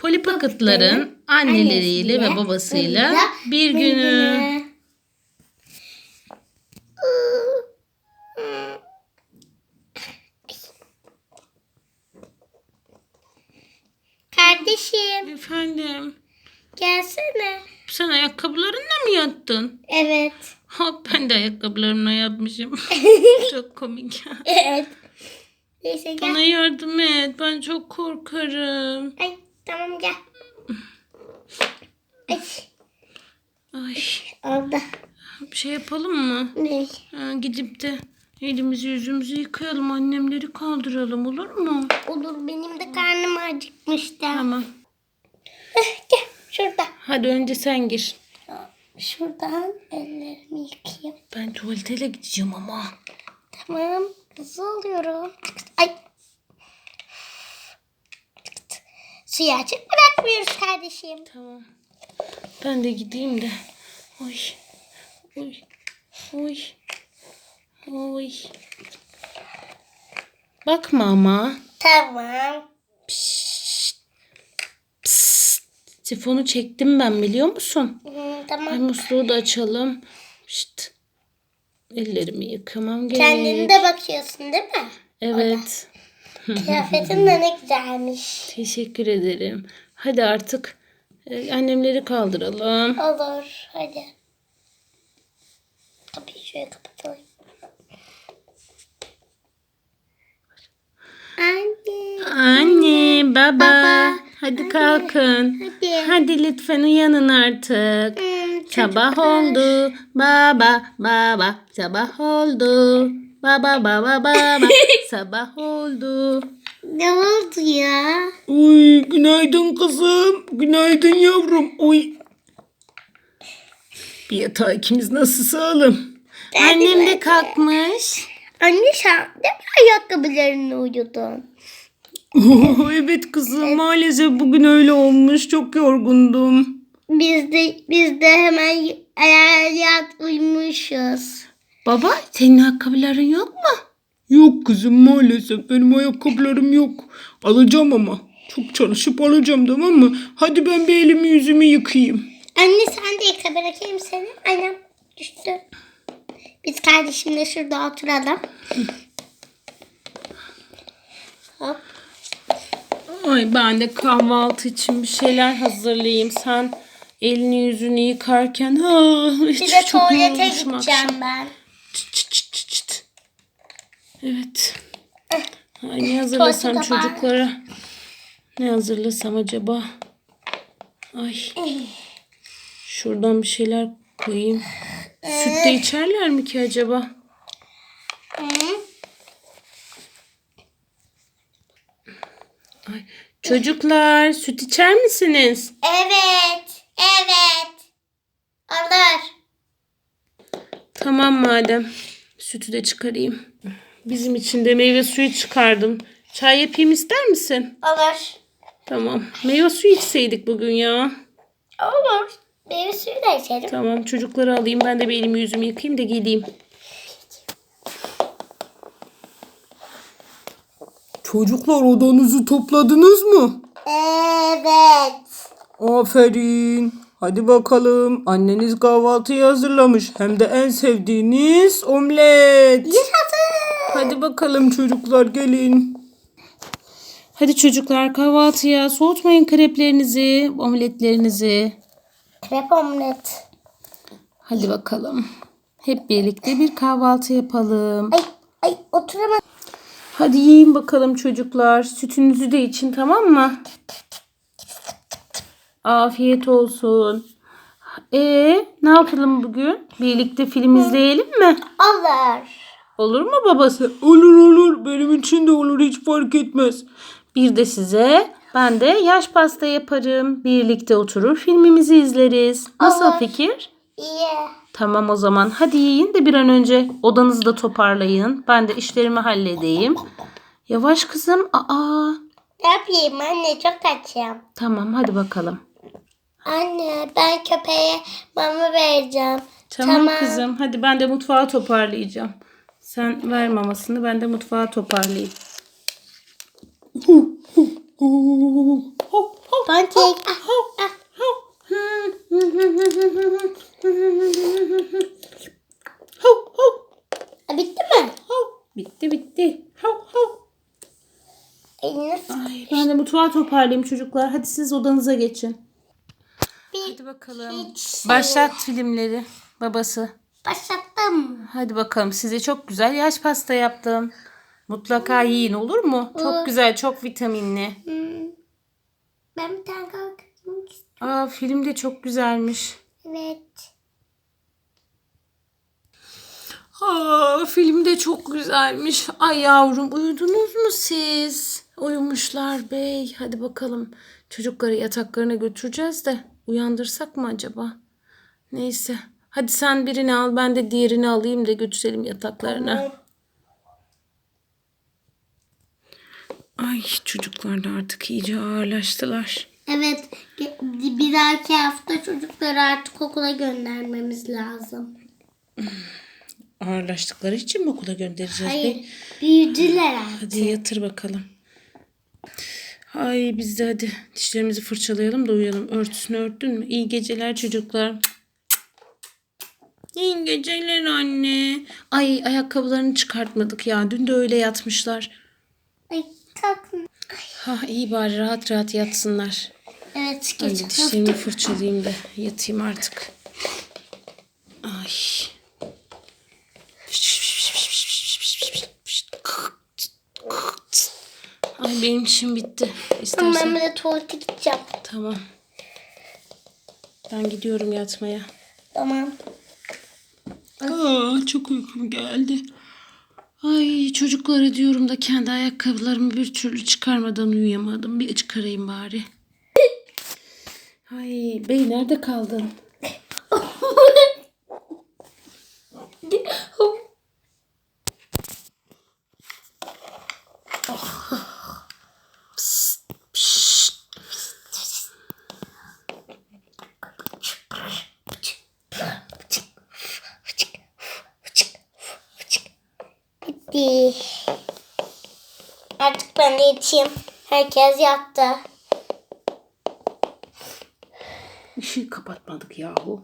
Polly Pocket'ların anneleriyle ve babasıyla bir günü. Kardeşim Efendim, gelsene. sen ayakkabılarınla mı yattın? Evet. Ha, ben de ayakkabılarımla yapmışım. çok komik. Evet. Neyse gel. Bana yardım et. Ben çok korkarım. Ay tamam gel. Ay Ay, oldu. bir şey yapalım mı? Ne? Ha, gidip de elimizi yüzümüzü yıkayalım. Annemleri kaldıralım olur mu? Olur benim de karnım acıkmıştı. Tamam. Eh, Gel şurada. Hadi önce sen gir. Şuradan ellerimi yıkayayım. Ben tuvalete de gideceğim ama. Tamam. Hızlı oluyorum. Ay. Suyu açık bırakmıyoruz kardeşim. Tamam. Ben de gideyim de. Oy. Oy. Oy. Oy. Bakma ama. Tamam. Psst. Psst. Sifonu çektim ben biliyor musun? Hı, Ay tamam. musluğu da açalım. Psst. Ellerimi yıkamam gerek. Kendine de bakıyorsun değil mi? Evet. Kıyafetin de ne güzelmiş. Teşekkür ederim. Hadi artık e, annemleri kaldıralım. Olur. Hadi. Kapıyı şöyle kapatalım. Anne. Anne, baba, Baba, hadi kalkın. Hadi. Hadi lütfen uyanın artık. Hmm, Sabah oldu. Baba, baba, sabah oldu. Baba, baba, baba, sabah oldu. Ne oldu ya? Uy, günaydın kızım. Günaydın yavrum. Uy. Bir yatağa ikimiz nasıl sağlam. Annem de kalkmış. Anne sen de mi ayakkabılarını uyudun? Evet kızım maalesef bugün öyle olmuş. Çok yorgundum. Biz de biz de hemen ayar yat uyumuşuz. Baba senin ayakkabıların yok mu? Yok kızım maalesef benim ayakkabılarım yok. Alacağım ama. Çok çalışıp alacağım tamam mı? Hadi ben bir elimi yüzümü yıkayayım. Anne sen de yıka bırakayım seni. Annem düştü. Biz kardeşimle şurada oturalım. Hop. Ay ben de kahvaltı için bir şeyler hazırlayayım. Sen elini yüzünü yıkarken ha, Bir de tuvalete yorulmuşum gideceğim akşam. ben. Evet. Ay ne hazırlasam çocuklara? Ne hazırlasam acaba? Ay. Şuradan bir şeyler koyayım. Süt de içerler mi ki acaba? Ay. Çocuklar süt içer misiniz? Evet. Evet. Alır. Tamam madem. Sütü de çıkarayım. Bizim için de meyve suyu çıkardım. Çay yapayım ister misin? Alır. Tamam. Meyve suyu içseydik bugün ya. Olur. Meyve suyu da içelim. Tamam çocukları alayım. Ben de bir elimi yüzümü yıkayayım da geleyim. Çocuklar odanızı topladınız mı? Evet. Aferin. Hadi bakalım. Anneniz kahvaltıyı hazırlamış. Hem de en sevdiğiniz omlet. Hadi bakalım çocuklar gelin. Hadi çocuklar kahvaltıya soğutmayın kreplerinizi, omletlerinizi. Krep omlet. Hadi bakalım. Hep birlikte bir kahvaltı yapalım. Ay ay oturamadım. Hadi yiyin bakalım çocuklar. Sütünüzü de için tamam mı? Afiyet olsun. Ee, ne yapalım bugün? Birlikte film izleyelim mi? Alır. Olur mu babası? Olur olur. Benim için de olur. Hiç fark etmez. Bir de size ben de yaş pasta yaparım. Birlikte oturur filmimizi izleriz. Nasıl Olur. fikir? İyi. Tamam o zaman. Hadi yiyin de bir an önce odanızı da toparlayın. Ben de işlerimi halledeyim. Yavaş kızım. Aa. Ne yapayım anne çok açım. Tamam hadi bakalım. Anne ben köpeğe mama vereceğim. Tamam, Tamam. kızım. Hadi ben de mutfağı toparlayacağım. Sen ver mamasını ben de mutfağı toparlayayım. Ah, bitti mi? Bitti bitti. Ay, ben de mutfağı toparlayayım çocuklar. Hadi siz odanıza geçin. bir Hadi bakalım. hiç Başlat filmleri babası. Başlattım. Hadi bakalım size çok güzel yaş pasta yaptım. Mutlaka yiyin olur mu? Çok güzel, çok vitaminli. Hmm. Ben bir tane kalkmak istiyorum. Aa film de çok güzelmiş. Evet. Aa film de çok güzelmiş. Ay yavrum uyudunuz mu siz? Uyumuşlar bey. Hadi bakalım. Çocukları yataklarına götüreceğiz de uyandırsak mı acaba? Neyse. Hadi sen birini al ben de diğerini alayım da götürelim yataklarına. Ay çocuklar da artık iyice ağırlaştılar. Evet. Bir dahaki hafta çocukları artık okula göndermemiz lazım. Ağırlaştıkları için mi okula göndereceğiz? Hayır. Büyüdüler artık. Hadi yatır bakalım. Ay biz de hadi dişlerimizi fırçalayalım da uyuyalım. Örtüsünü örttün mü? İyi geceler çocuklar. İyi geceler anne. Ay ayakkabılarını çıkartmadık ya. Dün de öyle yatmışlar. Ay kalkın. Ha iyi bari rahat rahat yatsınlar. Evet geç dişlerimi fırçalayayım da yatayım artık. Ay. Ay benim işim bitti. Ama İstersen ben bir de tuvalete gideceğim. Tamam. Ben gidiyorum yatmaya. Tamam. Aa, çok uykum geldi. Ay çocuklara diyorum da kendi ayakkabılarımı bir türlü çıkarmadan uyuyamadım. Bir çıkarayım bari. Ay bey nerede kaldın? Bitti. Artık ben de yatayım. Herkes yattı. Işığı kapatmadık yahu.